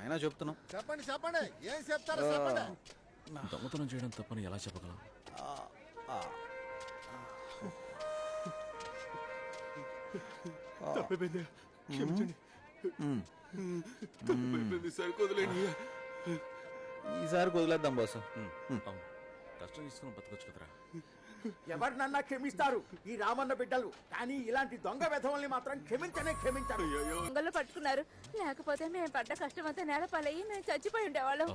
అయినా చెప్తున్నాం. చెప్పండి చెప్పండి. ఏం చెప్తారో చెప్పండి. దొంగతనం చేయడం తప్పని ఎలా చెప్పగలం? తప్పిపోయింది. క్షమించండి. తప్పిపోయింది సరికొదలేండి ఈసారి వదిలేద్దాం బాసు. అవును. కష్టం తీసుకుని బతకొచ్చు కదరా. ఎవరినన్నా క్షమిస్తారు? ఈ రామన్న బిడ్డలు. కానీ ఇలాంటి దొంగ విధవల్ని మాత్రం క్షమించనే క్షమించరు. దొంగలు పట్టుకున్నారు. లేకపోతే మేము పడ్డ కష్టమంతా నేలపాలయ్యి మేము చచ్చిపోయి ఉండేవాళ్ళం.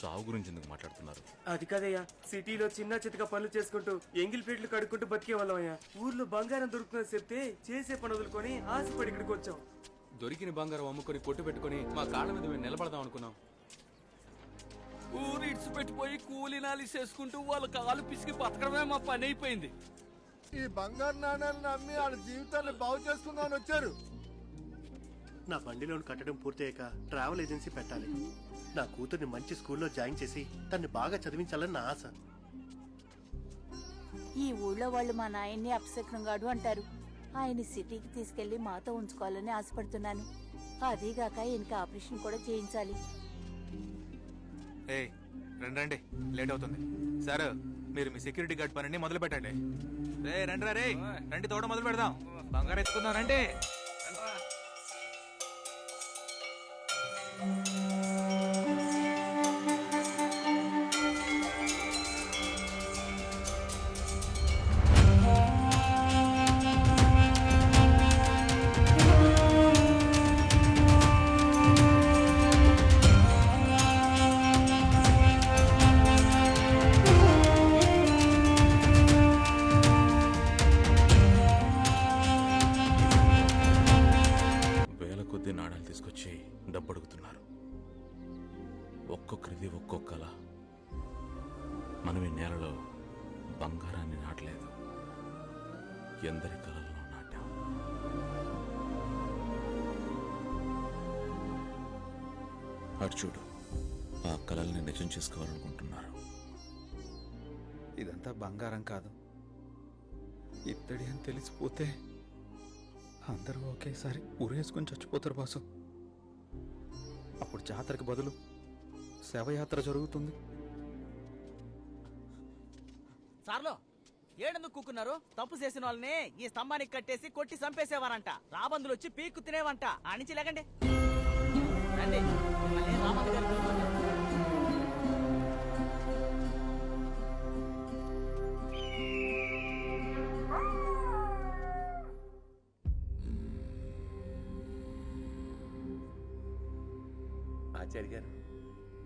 చావు గురించి ఎందుకు మాట్లాడుతున్నారు? అది కాదయ్యా. సిటీలో చిన్న చితక పనులు చేసుకుంటూ ఎంగిల్ ప్లేట్లు కడుక్కుంటూ బతికే వాళ్ళం అయ్యా. ఊర్లో బంగారం దొరుకుతుందని చెప్తే చేసే పని వదులుకొని ఆశపడి ఇక్కడికి వచ్చాం. దొరికిన బంగారం అమ్ముకొని కొట్టు పెట్టుకొని మా కాళ్ళ మీద మేము నిలబడదాం అనుకున్నాం. ఊరు ఇడ్చి పెట్టిపోయి కూలి నాలి చేసుకుంటూ వాళ్ళ కాలు పిసికి బతకడమే మా పని అయిపోయింది. ఈ బంగారు నాణాలను నమ్మి వాళ్ళ జీవితాన్ని బాగు చేసుకుందామని వచ్చారు. నా బండి లోన్ కట్టడం పూర్తయ్యాక ట్రావెల్ ఏజెన్సీ పెట్టాలి. నా కూతుర్ని మంచి స్కూల్లో జాయిన్ చేసి తన్ని బాగా చదివించాలని నా ఆశ. ఈ ఊళ్ళో వాళ్ళు మా నాయన్ని అపశకునంగాడు అంటారు. ఆయన సిటీకి తీసుకెళ్ళి మాతో ఉంచుకోవాలని ఆశపడుతున్నాను. అదీగాక ఈయనకి ఆపరేషన్ కూడా చేయించాలి. ఏ రండి రండి లేట్ అవుతుంది. సార్ మీరు మీ సెక్యూరిటీ గార్డ్ పనిని మొదలు పెట్టండి రే రండి రే రండి తోట మొదలు పెడదాం. బంగారు ఎత్తుకుందాం రండి. ఒక్కొక్కరిది ఒక్కొక్కలా మనం ఈ నేలలో బంగారాన్ని నాటలేదు. ఎందరి కళలను నాటాం. అర్చుడు ఆ కళల్ని నిజం చేసుకోవాలనుకుంటున్నారు. ఇదంతా బంగారం కాదు. ఇత్తడి అని తెలిసిపోతే అందరూ ఒకేసారి ఉరేసుకొని చచ్చిపోతారు బాసు. అప్పుడు జాతరకి బదులు శవయాత్ర జరుగుతుంది. సార్లో ఏడెందుకు కూకున్నారు? తప్పు చేసిన వాళ్ళని ఈ స్తంభానికి కట్టేసి కొట్టి చంపేసేవారంట. రాబందులు వచ్చి పీక్కు తినేవంట. అణిచి లేకండి. రండి. మిమ్మల్ని రాబందు గారు పిలుస్తున్నారు. ఆచార్య గారు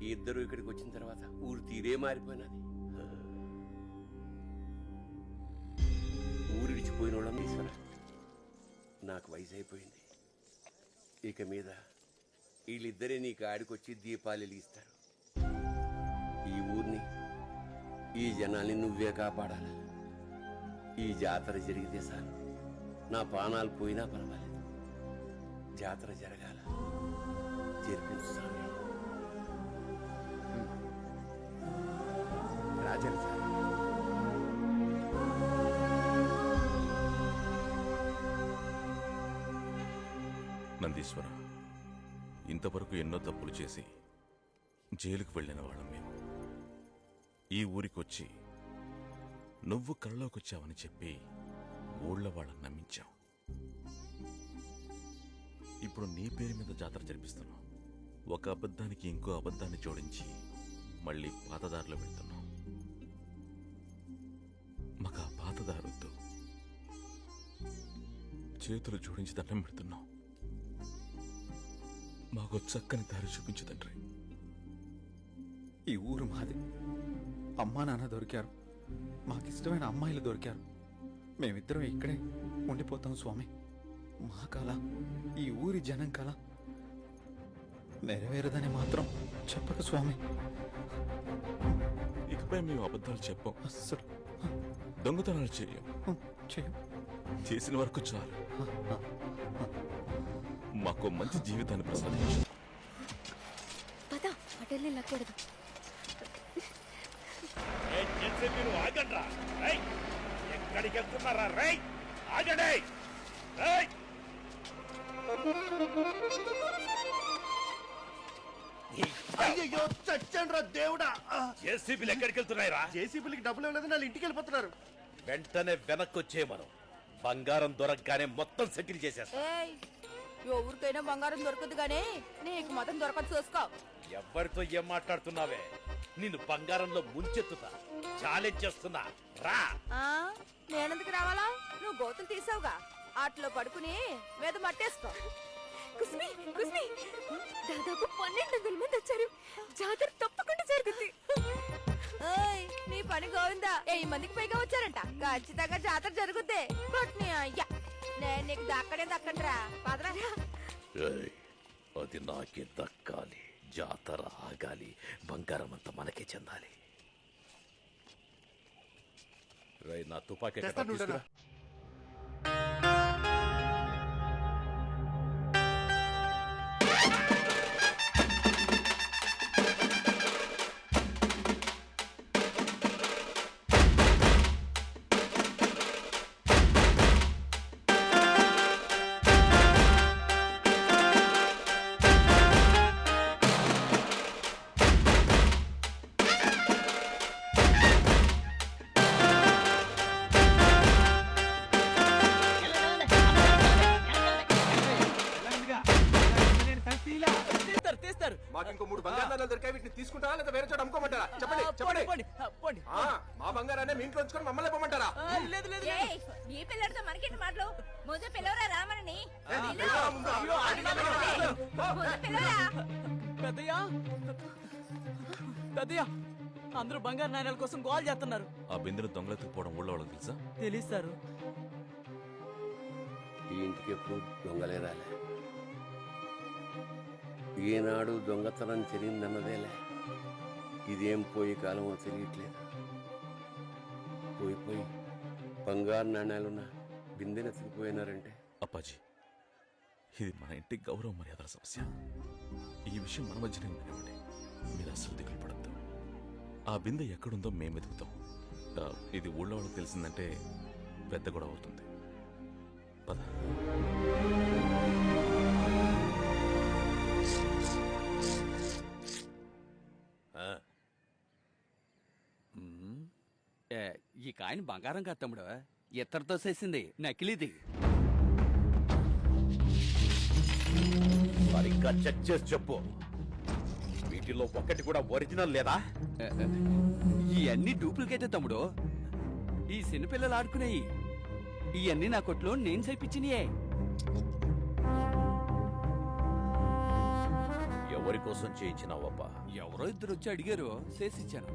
ఈ ఇద్దరు ఇక్కడికి వచ్చిన తర్వాత ఊరు తీరే మారిపోయినది. ఊరు విడిచిపోయిన వాళ్ళం తీసుకురా నాకు వయసు అయిపోయింది. ఇక మీద వీళ్ళిద్దరే నీకు ఆడికొచ్చి దీపాలు వెలిగిస్తారు. ఈ ఊరిని ఈ జనాల్ని నువ్వే కాపాడాలి. ఈ జాతర జరిగితే సార్ నా పానాలు పోయినా పర్వాలేదు. జాతర జరగాల. జరిపించు నందీశ్వర ఇంతవరకు ఎన్నో తప్పులు చేసి జైలుకు వెళ్ళిన వాళ్ళం మేము. ఈ ఊరికొచ్చి నువ్వు కళ్ళలోకొచ్చావని చెప్పి ఊళ్ళో వాళ్ళని నమ్మించాం. ఇప్పుడు నీ పేరు మీద జాతర జరిపిస్తున్నాం. ఒక అబద్ధానికి ఇంకో అబద్ధాన్ని జోడించి మళ్ళీ పాతదారిలో వెళ్తున్నాం. మాకు ఆ పాతదారొద్దు. చేతులు జోడించి దండం పెడుతున్నాం. మాకు చక్కని దారి చూపించు తండ్రి. ఈ ఊరు మాది. అమ్మా నాన్న దొరికారు. మాకిష్టమైన అమ్మాయిలు దొరికారు. మేమిద్దరం ఇక్కడే ఉండిపోతాం స్వామి. మా కళ ఈ ఊరి జనం కళ నెరవేరదని మాత్రం చెప్పరు స్వామి. ఇకపై మేము అబద్ధాలు చెప్పం. అస్సలు. దొంగతనాలు చేయం. చేయం. చేసిన వరకు చాలు. మాకు మంచి జీవితాన్ని ప్రసాదించు. పద అటెల్లి లక్కూడదు. మీరు ఆగండ్రా? రేయ్ ఎక్కడికి వెళ్తున్నారా? రేయ్ ఆగండి. రేయ్. అయ్యో చచ్చాను రా దేవుడా జేసీబీలు ఎక్కడికి వెళ్తున్నాయిరా? జేసీబీలకి డబ్బులు ఇవ్వలేదు నా ఇంటికి వెళ్ళిపోతున్నారు. వెంటనే వెనక్కి వచ్చే మనం బంగారం దొరకగానే మొత్తం సెటిల్ చేసేస్తా. ఏయ్ ఎవరికైనా బంగారం దొరకదు గానీ నీకు మాత్రం దొరకదు చూసుకో. ఎవరితో ఏం మాట్లాడుతున్నావే? నిన్ను బంగారంలో ముంచెత్తుతా. ఛాలెంజ్ చేస్తున్నా. రా. ఆ? నేనెందుకు రావాలా? నువ్వు గోతులు తీసావుగా. ఆటలో పడుకుని మీద మట్టేసుకో. కుస్మి కుస్మి. దాదాపు పన్నెండు వందల మంది వచ్చారు. జాతర తప్పకుండా జరుగుతుంది ఏయ్ నీ పని గోవిందా? వెయ్యి మందికి పైగా వచ్చారంట. ఖచ్చితంగా జాతర జరుగుద్ది. బట్ నీ అయ్యా. నేను నీకు దక్కడే దక్కండిరా పదరా. ఏయ్, అది నాకే దక్కాలి. జాతర ఆగాలి. బంగారం అంతా మనకే చెందాలి. రేయ్, నా తుపాకీ ఎక్కడ? తెస్తాను తీసుకురా. వీటిని తీసుకుంటారా లేదా వేరే చోట అమ్ముకోమంటారా? చెప్పండి చెప్పండి. పోండి, ఆ, మా బంగారాన్ని మీ ఇంట్లో ఉంచుకొని మమ్మల్ని పొమ్మంటారా? ఆ, లేదు లేదు లేదు. ఈ పిల్లడితో మనకేంటి మాటలు? ముందు పిల్లవరా? రామని పెద్దయ్య పెద్దయ్య అందరూ బంగారు నాణ్యాల కోసం గోల్ చేస్తున్నారు. ఆ బిందెను దొంగలెత్తుకుపోవడం ఊళ్ళో వాళ్ళకి తెలుసా? తెలిస్తారు ఈ ఇంటికి ఎప్పుడు దొంగలే రాలే. ఈనాడు దొంగతనం జరిగిందన్నదేలే. ఇదేం పోయి కాలమో తెలియట్లేదు. పోయి పోయి బంగారు నాణ్యాలున్న బిందెన తిరిగిపోయినారంటే అప్పాజీ ఇది మన ఇంటి గౌరవ మర్యాదల సమస్య. ఈ విషయం మన మధ్యనే ఉండనివ్వండి మీరు అసలు దిగులు పడద్దు. ఆ బిందె ఎక్కడుందో మేము వెతుకుతాం. ఇది ఊళ్ళో వాళ్ళకి తెలిసిందంటే పెద్ద గొడవ అవుతుంది. పద. కాయని బంగారం కాదు తమ్ముడు. ఇత్తడితో చేసింది నకిలీది. సరిగ్గా చెక్ చేసి చెప్పు. వీటిలో ఒక్కటి కూడా ఒరిజినల్ లేదా? ఇవన్నీ డూప్లికేటే తమ్ముడు. ఈ చిన్నపిల్లలు ఆడుకునేయి. ఇవన్నీ నా కొట్లో నేను చేయించినయే ఎవరి కోసం చేయించినావబ్బా? ఎవరో ఇద్దరు వచ్చి అడిగారు. చేసిచ్చాను.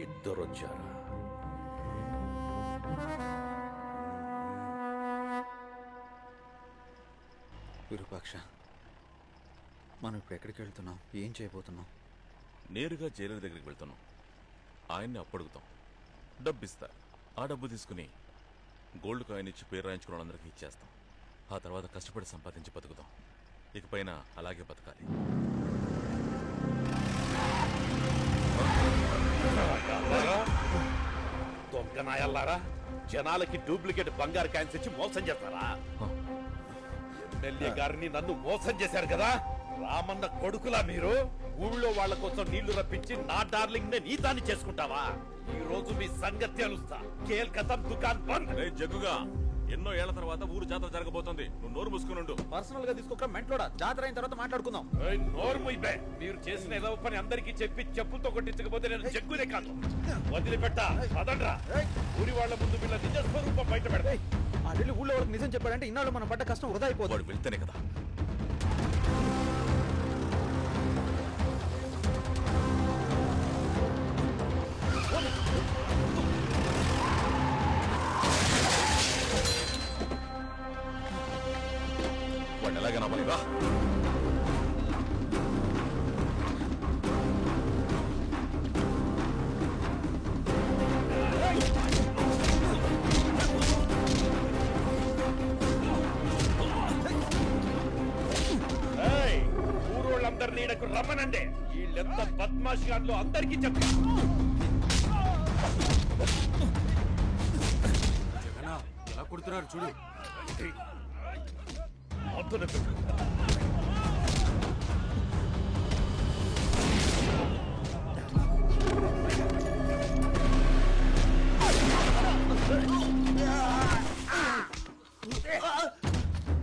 ఇద్దరు వచ్చారా విరూపాక్ష మనం ఇప్పుడు ఎక్కడికి వెళ్తున్నాం? ఏం చేయబోతున్నాం? నేరుగా జైలర్ దగ్గరికి వెళ్తున్నాం. ఆయన్ని అప్పడుగుతాం. డబ్బు ఇస్తా ఆ డబ్బు తీసుకుని గోల్డ్ కాయిన్ ఇచ్చి పేరు రాయించుకున్న వాళ్ళందరికీ ఇచ్చేస్తాం. ఆ తర్వాత కష్టపడి సంపాదించి బతుకుతాం. ఇకపైన అలాగే బతకాలి. దొంగ నాయల్లారా? జనాలకి డూప్లికేట్ బంగారు కాయిన్స్ ఇచ్చి మోసం చేస్తారా? ఎమ్మెల్యే గారిని నన్ను మోసం చేశారు కదా? రామన్న కొడుకులా మీరు? ఊళ్ళో వాళ్ళ కోసం నీళ్ళు రప్పించి నా డార్లింగ్ నే నీతాన్ని చేసుకుంటావా? ఈ రోజు మీ సంగతి తెలుస్తా కేల్కతం దుకాన్ బంద్. రే జగ్గుగా. ఎన్నో ఏళ్ళ తర్వాత ఊరు జాతర జరగబోతోంది. నువ్వు నోరు మూసుకుని ఉండు. పర్సనల్గా తీసుకోక మెంట్లోడా? జాతర అయిన తర్వాత మాట్లాడుకుందాం. నోరు. మీరు చేసిన ఏదో పని అందరికీ చెప్పి చెప్పులతో కొట్టించకపోతే నేను జగ్గునే కాదు. వదిలిపెట్ట. పదండ్రా. ఊరి వాళ్ళ ముందు వీళ్ళ నిజ స్వరూపం బయట పెడతా ఆ ఊళ్ళో వాళ్ళకి నిజం చెప్పాడంటే ఇన్నాళ్ళు మనం పడ్డ కష్టం వృధా అయిపోతుంది వాడు వెళ్తేనే కదా. రమ్మనంటే వీళ్ళెంత బద్మాష్ గాన్లో అందరికీ చెప్పు. ఎలా కొడుతున్నారు చూడు. Yeah!